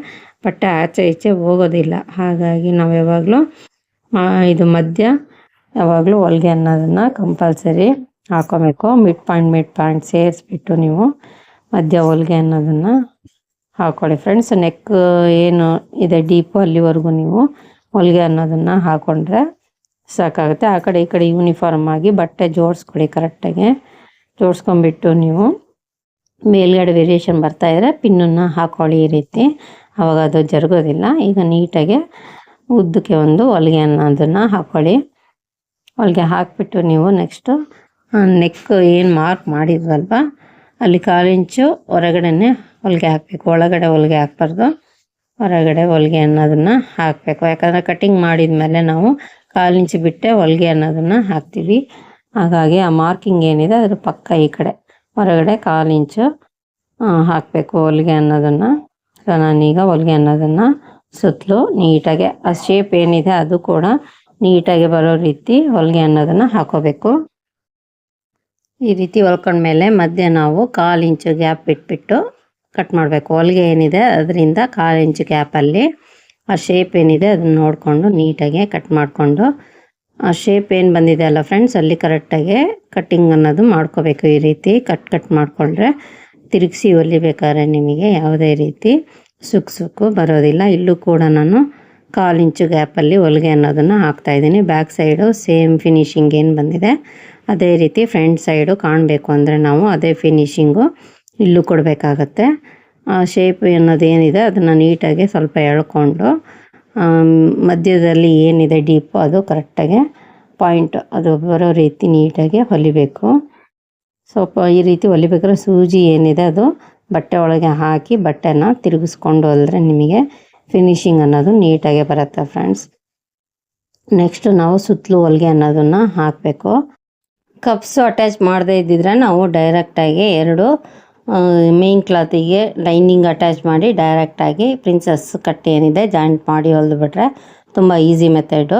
ಬಟ್ಟೆ ಆಚೆ ಈಚೆ ಹೋಗೋದಿಲ್ಲ. ಹಾಗಾಗಿ ನಾವು ಯಾವಾಗಲೂ ಇದು ಮಧ್ಯ ಯಾವಾಗಲೂ ಹೊಲಿಗೆ ಅನ್ನೋದನ್ನು ಕಂಪಲ್ಸರಿ ಹಾಕೋಬೇಕು. ಮಿಡ್ ಪಾಯಿಂಟ್ ಮಿಡ್ ಪಾಯಿಂಟ್ ಸೇರಿಸ್ಬಿಟ್ಟು ನೀವು ಮಧ್ಯ ಹೊಲಿಗೆ ಅನ್ನೋದನ್ನು ಹಾಕೊಳ್ಳಿ. ಫ್ರೆಂಡ್ಸ್ ನೆಕ್ ಏನು ಇದೆ, ಡೀಪು ಅಲ್ಲಿವರೆಗೂ ನೀವು ಹೊಲಿಗೆ ಅನ್ನೋದನ್ನು ಹಾಕೊಂಡ್ರೆ ಸಾಕಾಗುತ್ತೆ. ಆ ಕಡೆ ಈ ಕಡೆ ಯೂನಿಫಾರ್ಮ್ ಆಗಿ ಬಟ್ಟೆ ಜೋಡಿಸ್ಕೊಳ್ಳಿ ಕರೆಕ್ಟಾಗಿ. ಜೋಡಿಸ್ಕೊಂಬಿಟ್ಟು ನೀವು ಮೇಲ್ಗಡೆ ವೇರಿಯೇಷನ್ ಬರ್ತಾ ಇದ್ರೆ ಪಿನ್ನನ್ನು ಹಾಕೊಳ್ಳಿ ಈ ರೀತಿ. ಅವಾಗ ಅದು ಜರುಗೋದಿಲ್ಲ. ಈಗ ನೀಟಾಗಿ ಉದ್ದಕ್ಕೆ ಒಂದು ಹೊಲಿಗೆ ಅನ್ನೋದನ್ನು ಹಾಕೊಳ್ಳಿ. ಹೊಲಿಗೆ ಹಾಕಿಬಿಟ್ಟು ನೀವು ನೆಕ್ಸ್ಟು ನೆಕ್ ಏನು ಮಾರ್ಕ್ ಮಾಡಿದ್ವಲ್ವ, ಅಲ್ಲಿ ಕಾಲು ಇಂಚು ಹೊರಗಡೆನೆ ಹೊಲಿಗೆ ಹಾಕಬೇಕು. ಒಳಗಡೆ ಹೊಲಿಗೆ ಹಾಕ್ಬಾರ್ದು. ಹೊರಗಡೆ ಹೊಲಿಗೆ ಅನ್ನೋದನ್ನು ಹಾಕಬೇಕು. ಯಾಕಂದರೆ ಕಟಿಂಗ್ ಮಾಡಿದ ಮೇಲೆ ನಾವು ಕಾಲು ಇಂಚು ಬಿಟ್ಟೆ ಹೊಲಿಗೆ ಅನ್ನೋದನ್ನು ಹಾಕ್ತೀವಿ. ಹಾಗಾಗಿ ಆ ಮಾರ್ಕಿಂಗ್ ಏನಿದೆ ಅದ್ರ ಪಕ್ಕ ಈ ಕಡೆ. ಹೊರಗಡೆ ಕಾಲು ಇಂಚು ಹಾಕಬೇಕು ಹೊಲಿಗೆ ಅನ್ನೋದನ್ನು. ಸೊ ನಾನೀಗ ಹೊಲಿಗೆ ಅನ್ನೋದನ್ನು ಸುತ್ತಲೂ ನೀಟಾಗಿ, ಆ ಶೇಪ್ ಏನಿದೆ ಅದು ಕೂಡ ನೀಟಾಗಿ ಬರೋ ರೀತಿ ಹೊಲಿಗೆ ಅನ್ನೋದನ್ನು ಹಾಕೋಬೇಕು. ಈ ರೀತಿ ಹೊಲ್ಕೊಂಡ್ಮೇಲೆ ಮಧ್ಯೆ ನಾವು ಕಾಲು ಇಂಚು ಗ್ಯಾಪ್ ಬಿಟ್ಬಿಟ್ಟು ಕಟ್ ಮಾಡಬೇಕು. ಹೊಲಿಗೆ ಏನಿದೆ ಅದರಿಂದ ಕಾಲು ಇಂಚು ಗ್ಯಾಪಲ್ಲಿ ಆ ಶೇಪ್ ಏನಿದೆ ಅದನ್ನ ನೋಡಿಕೊಂಡು ನೀಟಾಗಿ ಕಟ್ ಮಾಡಿಕೊಂಡು ಆ ಶೇಪ್ ಏನು ಬಂದಿದೆ ಅಲ್ಲ ಫ್ರೆಂಡ್ಸ್ ಅಲ್ಲಿ ಕರೆಕ್ಟಾಗಿ ಕಟ್ಟಿಂಗ್ ಅನ್ನೋದು ಮಾಡ್ಕೋಬೇಕು. ಈ ರೀತಿ ಕಟ್ ಕಟ್ ಮಾಡಿಕೊಂಡ್ರೆ ತಿರುಗಿಸಿ ಹೊಲಿಬೇಕಾದ್ರೆ ನಿಮಗೆ ಯಾವುದೇ ರೀತಿ ಸುಕ್ ಸುಕ್ಕು ಬರೋದಿಲ್ಲ. ಇಲ್ಲೂ ಕೂಡ ನಾನು ಕಾಲು ಇಂಚು ಗ್ಯಾಪಲ್ಲಿ ಹೊಲಿಗೆ ಅನ್ನೋದನ್ನು ಹಾಕ್ತಾ ಇದ್ದೀನಿ. ಬ್ಯಾಕ್ ಸೈಡು ಸೇಮ್ ಫಿನಿಶಿಂಗ್ ಏನು ಬಂದಿದೆ. ಅದೇ ರೀತಿ ಫ್ರಂಟ್ ಸೈಡು ಕಾಣಬೇಕು ಅಂದರೆ ನಾವು ಅದೇ ಫಿನಿಶಿಂಗು ಇಲ್ಲೂ ಕೊಡಬೇಕಾಗತ್ತೆ. ಶೇಪ್ ಅನ್ನೋದೇನಿದೆ ಅದನ್ನು ನೀಟಾಗಿ ಸ್ವಲ್ಪ ಎಳ್ಕೊಂಡು ಮಧ್ಯದಲ್ಲಿ ಏನಿದೆ ಡೀಪು ಅದು ಕರೆಕ್ಟಾಗಿ ಪಾಯಿಂಟ್ ಅದು ಬರೋ ರೀತಿ ನೀಟಾಗಿ ಹೊಲಿಬೇಕು. ಸ್ವಲ್ಪ ಈ ರೀತಿ ಹೊಲಿಬೇಕಾದ್ರೆ ಸೂಜಿ ಏನಿದೆ ಅದು ಬಟ್ಟೆ ಒಳಗೆ ಹಾಕಿ ಬಟ್ಟೆನ ತಿರುಗಿಸ್ಕೊಂಡು ಹೋದರೆ ನಿಮಗೆ ಫಿನಿಶಿಂಗ್ ಅನ್ನೋದು ನೀಟಾಗಿ ಬರುತ್ತೆ ಫ್ರೆಂಡ್ಸ್ ನೆಕ್ಸ್ಟ್ ನಾವು ಸುತ್ತಲೂ ಹೊಲಿಗೆ ಅನ್ನೋದನ್ನು ಹಾಕಬೇಕು. ಕಪ್ಸು ಅಟ್ಯಾಚ್ ಮಾಡದೇ ಇದ್ದಿದ್ರೆ ನಾವು ಡೈರೆಕ್ಟಾಗಿ ಎರಡು ಮೇನ್ ಕ್ಲಾತಿಗೆ ಲೈನಿಂಗ್ ಅಟ್ಯಾಚ್ ಮಾಡಿ ಡೈರೆಕ್ಟಾಗಿ ಪ್ರಿನ್ಸಸ್ ಕಟ್ ಏನಿದೆ ಜಾಯಿಂಟ್ ಮಾಡಿ ಹೊಲಿದ್ಬಿಟ್ರೆ ತುಂಬ ಈಸಿ ಮೆಥಡು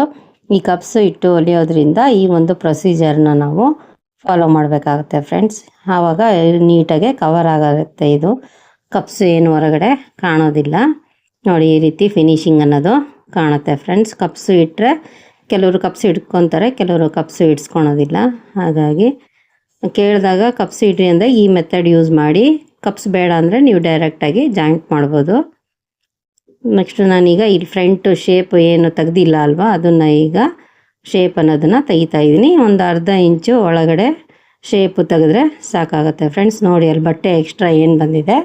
ಈ ಕಪ್ಸು ಇಟ್ಟು ಹೊಲಿಯೋದ್ರಿಂದ ಈ ಒಂದು ಪ್ರೊಸೀಜರ್ನ ನಾವು ಫಾಲೋ ಮಾಡಬೇಕಾಗುತ್ತೆ ಫ್ರೆಂಡ್ಸ್ ಆವಾಗ ನೀಟಾಗೆ ಕವರ್ ಆಗುತ್ತೆ ಇದು. ಕಪ್ಸು ಏನು ಹೊರಗಡೆ ಕಾಣೋದಿಲ್ಲ. ನೋಡಿ ಈ ರೀತಿ ಫಿನಿಶಿಂಗ್ ಅನ್ನೋದು ಕಾಣುತ್ತೆ ಫ್ರೆಂಡ್ಸ್ ಕಪ್ಸು ಇಟ್ಟರೆ ಕೆಲವರು ಕಪ್ಸು ಇಟ್ಕೊತಾರೆ ಕೆಲವರು ಕಪ್ಸು ಇಡ್ಸ್ಕೊಳೋದಿಲ್ಲ ಹಾಗಾಗಿ ಕೇಳಿದಾಗ ಕಪ್ಸ್ ಇಡ್ರಿ ಅಂದರೆ ಈ ಮೆಥಡ್ ಯೂಸ್ ಮಾಡಿ. ಕಪ್ಸ್ ಬೇಡ ಅಂದರೆ ನೀವು ಡೈರೆಕ್ಟಾಗಿ ಜಾಯಿಂಟ್ ಮಾಡ್ಬೋದು. ನೆಕ್ಸ್ಟ್ ನಾನೀಗ ಇಲ್ಲಿ ಫ್ರಂಟ್ ಶೇಪ್ ಏನು ತೆಗ್ದಿಲ್ಲ ಅಲ್ವಾ, ಅದನ್ನು ಈಗ ಶೇಪ್ ಅನ್ನೋದನ್ನು ತೆಗಿತಾ ಇದ್ದೀನಿ. ಒಂದು ಅರ್ಧ ಇಂಚು ಒಳಗಡೆ ಶೇಪು ತೆಗೆದ್ರೆ ಸಾಕಾಗುತ್ತೆ. ಫ್ರೆಂಡ್ಸ್ ನೋಡಿ ಅಲ್ಲಿ ಬಟ್ಟೆ ಎಕ್ಸ್ಟ್ರಾ ಏನು ಬಂದಿದೆ.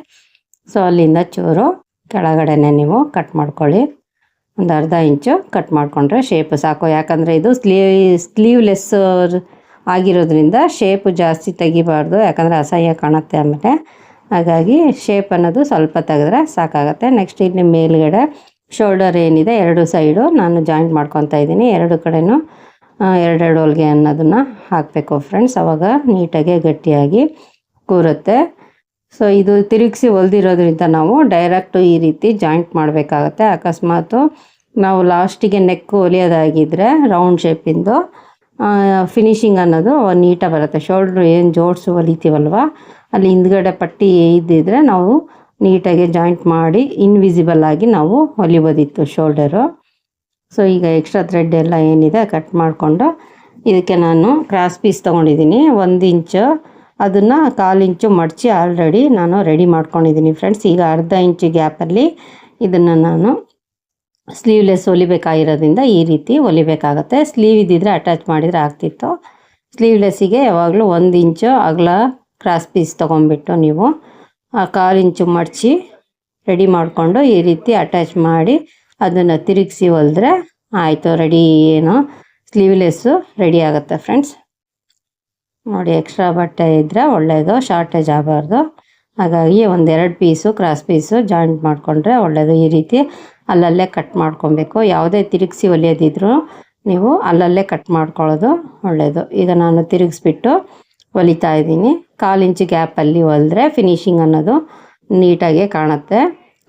ಸೊ ಅಲ್ಲಿಂದ ಚೂರು ಕೆಳಗಡೆನೆ ನೀವು ಕಟ್ ಮಾಡ್ಕೊಳ್ಳಿ. ಒಂದು ಅರ್ಧ ಇಂಚು ಕಟ್ ಮಾಡಿಕೊಂಡ್ರೆ ಶೇಪ್ ಸಾಕು. ಯಾಕಂದರೆ ಇದು ಸ್ಲೀವ್ ಸ್ಲೀವ್ಲೆಸ್ ಆಗಿರೋದ್ರಿಂದ ಶೇಪು ಜಾಸ್ತಿ ತೆಗಿಬಾರ್ದು, ಯಾಕಂದರೆ ಅಸಹ್ಯ ಕಾಣುತ್ತೆ ಆಮೇಲೆ. ಹಾಗಾಗಿ ಶೇಪ್ ಅನ್ನೋದು ಸ್ವಲ್ಪ ತೆಗೆದ್ರೆ ಸಾಕಾಗುತ್ತೆ. ನೆಕ್ಸ್ಟ್ ಇಲ್ಲಿ ಮೇಲ್ಗಡೆ ಶೋಲ್ಡರ್ ಏನಿದೆ, ಎರಡು ಸೈಡು ನಾನು ಜಾಯಿಂಟ್ ಮಾಡ್ಕೊತಾ ಇದ್ದೀನಿ. ಎರಡು ಕಡೆನೂ ಎರಡೆರಡು ಹೋಳಿಗೆ ಅನ್ನೋದನ್ನು ಹಾಕಬೇಕು ಫ್ರೆಂಡ್ಸ್ ಅವಾಗ ನೀಟಾಗಿ ಗಟ್ಟಿಯಾಗಿ ಕೂರುತ್ತೆ. ಸೊ ಇದು ತಿರುಗಿಸಿ ಹೊಲ್ದಿರೋದ್ರಿಂದ ನಾವು ಡೈರೆಕ್ಟು ಈ ರೀತಿ ಜಾಯಿಂಟ್ ಮಾಡಬೇಕಾಗತ್ತೆ. ಅಕಸ್ಮಾತು ನಾವು ಲಾಸ್ಟಿಗೆ ನೆಕ್ಕು ಹೊಲಿಯೋದಾಗಿದ್ದರೆ ರೌಂಡ್ ಶೇಪಿಂದು ಫಿನಿಶಿಂಗ್ ಅನ್ನೋದು ನೀಟಾಗಿ ಬರುತ್ತೆ. ಶೋಲ್ಡ್ರ್ ಏನು ಜೋಡಿಸು ಹೊಲಿತೀವಲ್ವ? ಅಲ್ಲಿ ಹಿಂದ್ಗಡೆ ಪಟ್ಟಿ ಇದ್ದಿದ್ರೆ ನಾವು ನೀಟಾಗಿ ಜಾಯಿಂಟ್ ಮಾಡಿ ಇನ್ವಿಸಿಬಲ್ ಆಗಿ ನಾವು ಹೊಲಿಬೋದಿತ್ತು ಶೋಲ್ಡರು ಸೊ ಈಗ ಎಕ್ಸ್ಟ್ರಾ ಥ್ರೆಡ್ ಎಲ್ಲ ಏನಿದೆ ಕಟ್ ಮಾಡಿಕೊಂಡು ಇದಕ್ಕೆ ನಾನು ಕ್ರಾಸ್ ಪೀಸ್ ತೊಗೊಂಡಿದ್ದೀನಿ. ಒಂದು ಇಂಚು. ಅದನ್ನು ಕಾಲು ಇಂಚು ಮಡಚಿ ಆಲ್ರೆಡಿ ನಾನು ರೆಡಿ ಮಾಡ್ಕೊಂಡಿದ್ದೀನಿ. ಫ್ರೆಂಡ್ಸ್ ಈಗ ಅರ್ಧ ಇಂಚು ಗ್ಯಾಪಲ್ಲಿ ಇದನ್ನು ನಾನು ಸ್ಲೀವ್ಲೆಸ್ ಹೊಲಿಬೇಕಾಗಿರೋದ್ರಿಂದ ಈ ರೀತಿ ಹೊಲಿಬೇಕಾಗತ್ತೆ. ಸ್ಲೀವ್ ಇದ್ದಿದ್ರೆ ಅಟ್ಯಾಚ್ ಮಾಡಿದರೆ ಆಗ್ತಿತ್ತು. ಸ್ಲೀವ್ಲೆಸ್ಸಿಗೆ ಯಾವಾಗಲೂ ಒಂದು ಇಂಚು ಅಗಲ ಕ್ರಾಸ್ ಪೀಸ್ ತೊಗೊಂಬಿಟ್ಟು ನೀವು, ಆ ಕಾಲು ಇಂಚು ಮಡಚಿ ರೆಡಿ ಮಾಡಿಕೊಂಡು ಈ ರೀತಿ ಅಟ್ಯಾಚ್ ಮಾಡಿ ಅದನ್ನು ತಿರುಗಿಸಿ ಹೊಲಿದ್ರೆ ಆಯಿತು ರೆಡಿ ಏನು. ಸ್ಲೀವ್ಲೆಸ್ಸು ರೆಡಿ ಆಗುತ್ತೆ ಫ್ರೆಂಡ್ಸ್ ನೋಡಿ ಎಕ್ಸ್ಟ್ರಾ ಬಟ್ಟೆ ಇದ್ದರೆ ಒಳ್ಳೆಯದು ಶಾರ್ಟೇಜ್ ಆಗಬಾರ್ದು. ಹಾಗಾಗಿ ಒಂದೆರಡು ಪೀಸು ಕ್ರಾಸ್ ಪೀಸು ಜಾಯಿಂಟ್ ಮಾಡಿಕೊಂಡ್ರೆ ಒಳ್ಳೆಯದು ಈ ರೀತಿ ಅಲ್ಲಲ್ಲೇ ಕಟ್ ಮಾಡ್ಕೊಬೇಕು. ಯಾವುದೇ ತಿರುಗಿಸಿ ಒಲಿಯೋದಿದ್ರು ನೀವು ಅಲ್ಲಲ್ಲೇ ಕಟ್ ಮಾಡ್ಕೊಳ್ಳೋದು ಒಳ್ಳೆಯದು ಈಗ ನಾನು ತಿರುಗಿಸ್ಬಿಟ್ಟು ಹೊಲಿತಾ ಇದ್ದೀನಿ. ಕಾಲು ಇಂಚು ಗ್ಯಾಪಲ್ಲಿ ಹೊಲಿದ್ರೆ ಫಿನಿಶಿಂಗ್ ಅನ್ನೋದು ನೀಟಾಗಿ ಕಾಣುತ್ತೆ.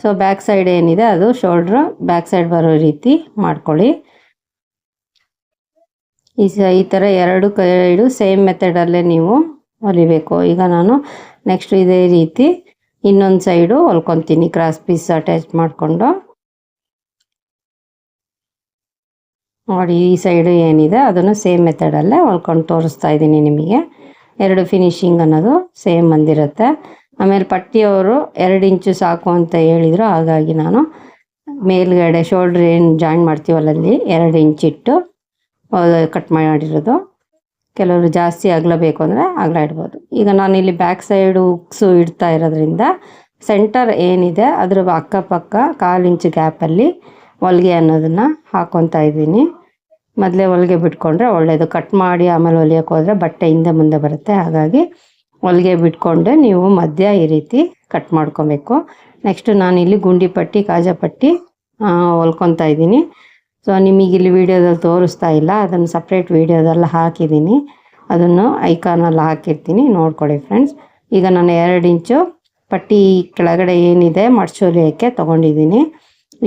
ಸೊ ಬ್ಯಾಕ್ ಸೈಡ್ ಏನಿದೆ ಅದು ಶೋಲ್ಡ್ರು ಬ್ಯಾಕ್ ಸೈಡ್ ಬರೋ ರೀತಿ ಮಾಡ್ಕೊಳ್ಳಿ. ಈ ಸ, ಈ ಥರ ಎರಡು ಕೈಡು ಸೇಮ್ ಮೆಥಡಲ್ಲೇ ನೀವು ಹೊಲಿಬೇಕು ಈಗ ನಾನು ನೆಕ್ಸ್ಟ್ ಇದೇ ರೀತಿ ಇನ್ನೊಂದು ಸೈಡು ಹೊಲ್ಕೊತೀನಿ ಕ್ರಾಸ್ ಪೀಸ್ ಅಟ್ಯಾಚ್ ಮಾಡಿಕೊಂಡು. ನೋಡಿ, ಈ ಸೈಡು ಏನಿದೆ, ಅದನ್ನು ಸೇಮ್ ಮೆಥಡಲ್ಲೇ ಹೊಲ್ಕೊಂಡು ತೋರಿಸ್ತಾ ಇದ್ದೀನಿ ನಿಮಗೆ. ಎರಡು ಫಿನಿಶಿಂಗ್ ಅನ್ನೋದು ಸೇಮ್ ಬಂದಿರುತ್ತೆ ಆಮೇಲೆ ಪಟ್ಟಿಯವರು ಎರಡು ಇಂಚು ಸಾಕು ಅಂತ ಹೇಳಿದರು, ಹಾಗಾಗಿ ನಾನು ಮೇಲ್ಗಡೆ ಶೋಲ್ಡ್ರ್ ಏನು ಜಾಯಿನ್ ಮಾಡ್ತೀವಲ್ಲ ಅಲ್ಲಿ, ಎರಡು ಇಂಚಿಟ್ಟು ಕಟ್ ಮಾಡಿರೋದು. ಕೆಲವರು ಜಾಸ್ತಿ ಅಗಲ ಬೇಕು ಅಂದರೆ ಅಗಲ ಇಡ್ಬೋದು. ಈಗ ನಾನು ಇಲ್ಲಿ ಬ್ಯಾಕ್ ಸೈಡು ಉಕ್ಸು ಇಡ್ತಾ ಇರೋದ್ರಿಂದ ಸೆಂಟರ್ ಏನಿದೆ, ಅದ್ರ ಅಕ್ಕಪಕ್ಕ ಕಾಲು ಇಂಚು ಗ್ಯಾಪಲ್ಲಿ ಹೊಲಿಗೆ ಅನ್ನೋದನ್ನು ಹಾಕ್ಕೊತಾ ಇದ್ದೀನಿ. ಮೊದಲೇ ಹೊಲಿಗೆ ಬಿಟ್ಕೊಂಡ್ರೆ ಒಳ್ಳೆಯದು ಕಟ್ ಮಾಡಿ ಆಮೇಲೆ ಹೊಲಿಯೋಕೆ ಹೋದರೆ ಬಟ್ಟೆ ಹಿಂದೆ ಮುಂದೆ ಬರುತ್ತೆ. ಹಾಗಾಗಿ ಹೊಲಿಗೆ ಬಿಟ್ಕೊಂಡೆ ನೀವು ಮಧ್ಯ ಈ ರೀತಿ ಕಟ್ ಮಾಡ್ಕೊಬೇಕು. ನೆಕ್ಸ್ಟ್ ನಾನು ಇಲ್ಲಿ ಗುಂಡಿ ಪಟ್ಟಿ, ಕಾಜಾ ಪಟ್ಟಿ ಹೊಲ್ಕೊತಾ ಇದ್ದೀನಿ. ಸೊ ನಿಮಗೆ ಇಲ್ಲಿ ವೀಡಿಯೋದಲ್ಲಿ ತೋರಿಸ್ತಾ ಇಲ್ಲ. ಅದನ್ನು ಸಪ್ರೇಟ್ ವೀಡಿಯೋದಲ್ಲಿ ಹಾಕಿದ್ದೀನಿ. ಅದನ್ನು ಐಕಾನಲ್ಲಿ ಹಾಕಿರ್ತೀನಿ. ನೋಡ್ಕೊಳ್ಳಿ ಫ್ರೆಂಡ್ಸ್ ಈಗ ನಾನು ಎರಡು ಇಂಚು ಪಟ್ಟಿ ಕೆಳಗಡೆ ಏನಿದೆ ಮಡ್ಚೋಲಿಯೋಕ್ಕೆ ತೊಗೊಂಡಿದ್ದೀನಿ.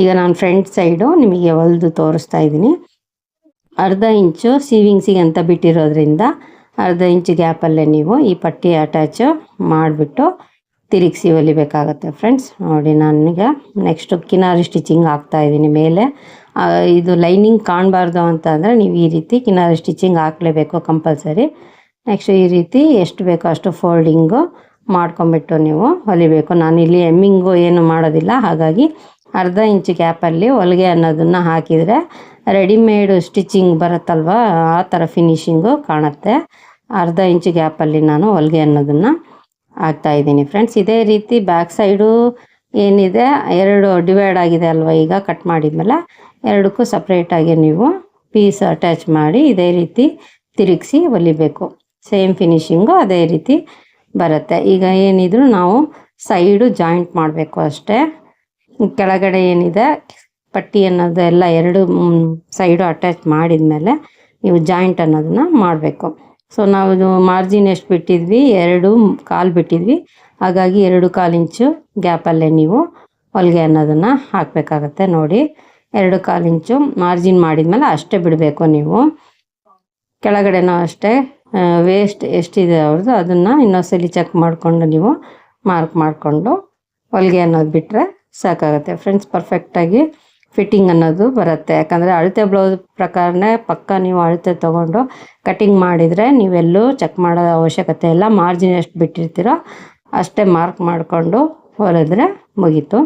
ಈಗ ನಾನು ಫ್ರಂಟ್ ಸೈಡು ನಿಮಗೆ ಹೊಲಿದು ತೋರಿಸ್ತಾ ಇದ್ದೀನಿ. ಅರ್ಧ ಇಂಚು ಸೀವಿಂಗ್ಸಿಗೆ ಅಂತ ಬಿಟ್ಟಿರೋದ್ರಿಂದ ಅರ್ಧ ಇಂಚು ಗ್ಯಾಪಲ್ಲೇ ನೀವು ಈ ಪಟ್ಟಿ ಅಟ್ಯಾಚು ಮಾಡಿಬಿಟ್ಟು ತಿರುಗಿಸಿ ಹೊಲಿಬೇಕಾಗತ್ತೆ ಫ್ರೆಂಡ್ಸ್ ನೋಡಿ ನನಗೆ ನೆಕ್ಸ್ಟು ಕಿನಾರಿ ಸ್ಟಿಚಿಂಗ್ ಹಾಕ್ತಾ ಇದ್ದೀನಿ ಮೇಲೆ. ಇದು ಲೈನಿಂಗ್ ಕಾಣಬಾರ್ದು ಅಂತ ಅಂದರೆ ನೀವು ಈ ರೀತಿ ಕಿನಾರಿ ಸ್ಟಿಚಿಂಗ್ ಹಾಕಲೇಬೇಕು ಕಂಪಲ್ಸರಿ ನೆಕ್ಸ್ಟ್ ಈ ರೀತಿ ಎಷ್ಟು ಬೇಕೋ ಅಷ್ಟು ಫೋಲ್ಡಿಂಗು ಮಾಡ್ಕೊಂಬಿಟ್ಟು ನೀವು ಹೊಲಿಬೇಕು. ನಾನು ಇಲ್ಲಿ ಎಮ್ಮಿಂಗು ಏನು ಮಾಡೋದಿಲ್ಲ. ಹಾಗಾಗಿ ಅರ್ಧ ಇಂಚು ಗ್ಯಾಪಲ್ಲಿ ಹೊಲಿಗೆ ಅನ್ನೋದನ್ನು ಹಾಕಿದರೆ ರೆಡಿಮೇಡ್ ಸ್ಟಿಚಿಂಗ್ ಬರುತ್ತಲ್ವ? ಆ ಥರ ಫಿನಿಶಿಂಗು ಕಾಣುತ್ತೆ. ಅರ್ಧ ಇಂಚು ಗ್ಯಾಪಲ್ಲಿ ನಾನು ಹೊಲಿಗೆ ಅನ್ನೋದನ್ನು ಹಾಕ್ತಾಯಿದ್ದೀನಿ ಫ್ರೆಂಡ್ಸ್. ಇದೇ ರೀತಿ ಬ್ಯಾಕ್ ಸೈಡು ಏನಿದೆ, ಎರಡು ಡಿವೈಡ್ ಆಗಿದೆ ಅಲ್ವ ಈಗ ಕಟ್ ಮಾಡಿದ್ಮೇಲೆ. ಎರಡಕ್ಕೂ ಸಪ್ರೇಟಾಗಿ ನೀವು ಪೀಸ್ ಅಟ್ಯಾಚ್ ಮಾಡಿ ಇದೇ ರೀತಿ ತಿರುಗಿಸಿ ಹೊಲಿಬೇಕು. ಸೇಮ್ ಫಿನಿಶಿಂಗು ಅದೇ ರೀತಿ ಬರುತ್ತೆ. ಈಗ ಏನಿದ್ರು ನಾವು ಸೈಡು ಜಾಯಿಂಟ್ ಮಾಡಬೇಕು ಅಷ್ಟೇ. ಕೆಳಗಡೆ ಏನಿದೆ, ಪಟ್ಟಿ ಅನ್ನೋದು ಎಲ್ಲ ಎರಡು ಸೈಡು ಅಟ್ಯಾಚ್ ಮಾಡಿದ ಮೇಲೆ ನೀವು ಜಾಯಿಂಟ್ ಅನ್ನೋದನ್ನ ಮಾಡಬೇಕು. ಸೊ, ನಾವು ಮಾರ್ಜಿನ್ ಎಷ್ಟು ಬಿಟ್ಟಿದ್ವಿ? ಎರಡು ಕಾಲು ಬಿಟ್ಟಿದ್ವಿ. ಹಾಗಾಗಿ ಎರಡು ಕಾಲು ಇಂಚು ಗ್ಯಾಪಲ್ಲೇ ನೀವು ಹೊಲಿಗೆ ಅನ್ನೋದನ್ನು ಹಾಕಬೇಕಾಗತ್ತೆ ನೋಡಿ. ಎರಡು ಕಾಲು ಇಂಚು ಮಾರ್ಜಿನ್ ಮಾಡಿದ್ಮೇಲೆ ಅಷ್ಟೇ ಬಿಡಬೇಕು ನೀವು. ಕೆಳಗಡೆನೂ ಅಷ್ಟೇ ವೇಸ್ಟ್ ಎಷ್ಟಿದೆ ಅವ್ರದ್ದು ಅದನ್ನು ಇನ್ನೊಂದ್ಸಲಿ ಚೆಕ್ ಮಾಡಿಕೊಂಡು ನೀವು ಮಾರ್ಕ್ ಮಾಡಿಕೊಂಡು ಹೊಲಿಗೆ ಅನ್ನೋದು ಬಿಟ್ಟರೆ ಸಾಕಾಗುತ್ತೆ. ಫ್ರೆಂಡ್ಸ್ ಪರ್ಫೆಕ್ಟಾಗಿ ಫಿಟ್ಟಿಂಗ್ ಅನ್ನೋದು ಬರುತ್ತೆ. ಯಾಕಂದರೆ ಅಳತೆ ಬ್ಲೌಸ್ ಪ್ರಕಾರನೇ ಪಕ್ಕ ನೀವು ಅಳತೆ ತೊಗೊಂಡು ಕಟಿಂಗ್ ಮಾಡಿದರೆ ನೀವೆಲ್ಲೂ ಚೆಕ್ ಮಾಡೋ ಅವಶ್ಯಕತೆ ಇಲ್ಲ. ಮಾರ್ಜಿನ್ ಎಷ್ಟು ಬಿಟ್ಟಿರ್ತೀರೋ ಅಷ್ಟೇ ಮಾರ್ಕ್ ಮಾಡಿಕೊಂಡು ಹೊಲಿದ್ರೆ ಮುಗೀತು.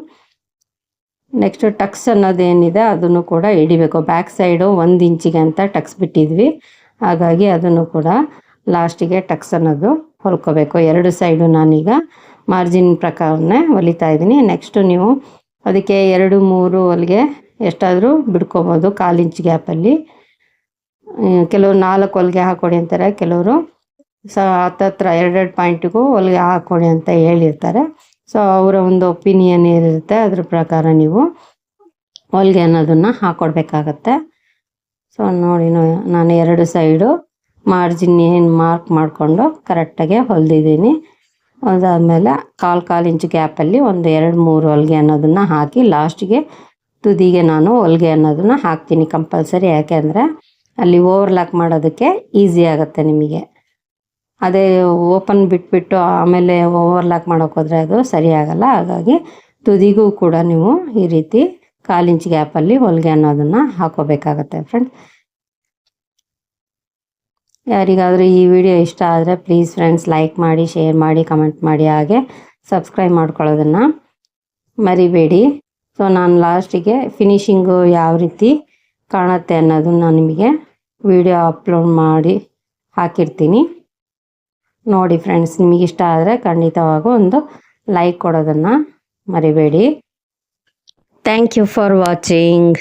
ನೆಕ್ಸ್ಟು ಟಕ್ಸ್ ಅನ್ನೋದೇನಿದೆ ಅದನ್ನು ಕೂಡ ಹಿಡಿಬೇಕು ಬ್ಯಾಕ್ ಸೈಡು ಒಂದು ಇಂಚಿಗೆ ಅಂತ ಟಕ್ಸ್ ಬಿಟ್ಟಿದ್ವಿ. ಹಾಗಾಗಿ ಅದನ್ನು ಕೂಡ ಲಾಸ್ಟಿಗೆ ಟಕ್ಸ್ ಅನ್ನೋದು ಹೊಲ್ಕೋಬೇಕು. ಎರಡು ಸೈಡು ನಾನೀಗ ಮಾರ್ಜಿನ್ ಪ್ರಕಾರನೇ ಹೊಲಿತಾ ಇದ್ದೀನಿ. ನೆಕ್ಸ್ಟು ನೀವು ಅದಕ್ಕೆ ಎರಡು, ಮೂರು ಹೊಲಿಗೆ ಎಷ್ಟಾದರೂ ಬಿಡ್ಕೋಬೋದು ಕಾಲು ಇಂಚ್ ಗ್ಯಾಪಲ್ಲಿ ಕೆಲವರು ನಾಲ್ಕು ಹೊಲಿಗೆ ಹಾಕ್ಕೊಡಿ ಅಂತಾರೆ, ಕೆಲವರು ಸ ಹತ್ತತ್ರ ಎರಡೆರಡು ಪಾಯಿಂಟಿಗೂ ಹೊಲಿಗೆ ಹಾಕ್ಕೊಡಿ ಅಂತ ಹೇಳಿರ್ತಾರೆ. ಸೊ ಅವರ ಒಂದು ಒಪಿನಿಯನ್ ಏನಿರುತ್ತೆ ಅದ್ರ ಪ್ರಕಾರ ನೀವು ಹೊಲಿಗೆ ಅನ್ನೋದನ್ನು ಹಾಕ್ಕೊಡ್ಬೇಕಾಗತ್ತೆ ಸೊ ನೋಡಿ ನಾನು ಎರಡು ಸೈಡು ಮಾರ್ಜಿನ್ ಏನು ಮಾರ್ಕ್ ಮಾಡಿಕೊಂಡು ಕರೆಕ್ಟಾಗೆ ಹೊಲ್ದಿದ್ದೀನಿ. ಅದಾದಮೇಲೆ ಕಾಲು ಕಾಲು ಇಂಚು ಗ್ಯಾಪಲ್ಲಿ ಒಂದು ಎರಡು ಮೂರು ಹೊಲಿಗೆ ಅನ್ನೋದನ್ನು ಹಾಕಿ ಲಾಸ್ಟಿಗೆ ತುದಿಗೆ ನಾನು ಹೊಲಿಗೆ ಅನ್ನೋದನ್ನು ಹಾಕ್ತೀನಿ ಕಂಪಲ್ಸರಿ ಯಾಕೆಂದರೆ ಅಲ್ಲಿ ಓವರ್ಲಾಕ್ ಮಾಡೋದಕ್ಕೆ ಈಸಿ ಆಗುತ್ತೆ ನಿಮಗೆ. ಅದೇ ಓಪನ್ ಬಿಟ್ಬಿಟ್ಟು ಆಮೇಲೆ ಓವರ್ಲಾಕ್ ಮಾಡೋಕೆ ಹೋದರೆ ಅದು ಸರಿಯಾಗಲ್ಲ. ಹಾಗಾಗಿ ತುದಿಗೂ ಕೂಡ ನೀವು ಈ ರೀತಿ ಕಾಲಿಂಚ್ ಗ್ಯಾಪಲ್ಲಿ ಹೊಲಿಗೆ ಅನ್ನೋದನ್ನು ಹಾಕೋಬೇಕಾಗತ್ತೆ ಫ್ರೆಂಡ್ ಯಾರಿಗಾದರೂ ಈ ವಿಡಿಯೋ ಇಷ್ಟ ಆದರೆ ಪ್ಲೀಸ್ ಫ್ರೆಂಡ್ಸ್ ಲೈಕ್ ಮಾಡಿ ಶೇರ್ ಮಾಡಿ ಕಮೆಂಟ್ ಮಾಡಿ, ಹಾಗೆ ಸಬ್ಸ್ಕ್ರೈಬ್ ಮಾಡ್ಕೊಳ್ಳೋದನ್ನು ಮರಿಬೇಡಿ. ಸೊ ನಾನು ಲಾಸ್ಟಿಗೆ ಫಿನಿಶಿಂಗು ಯಾವ ರೀತಿ ಕಾಣುತ್ತೆ ಅನ್ನೋದನ್ನ ನಿಮಗೆ ವಿಡಿಯೋ ಅಪ್ಲೋಡ್ ಮಾಡಿ ಹಾಕಿರ್ತೀನಿ. ನೋಡಿ ಫ್ರೆಂಡ್ಸ್ ನಿಮಗೆ ಇಷ್ಟ ಆದರೆ ಖಂಡಿತವಾಗೂ ಒಂದು ಲೈಕ್ ಕೊಡೋದನ್ನು ಮರಿಬೇಡಿ. Thank you for watching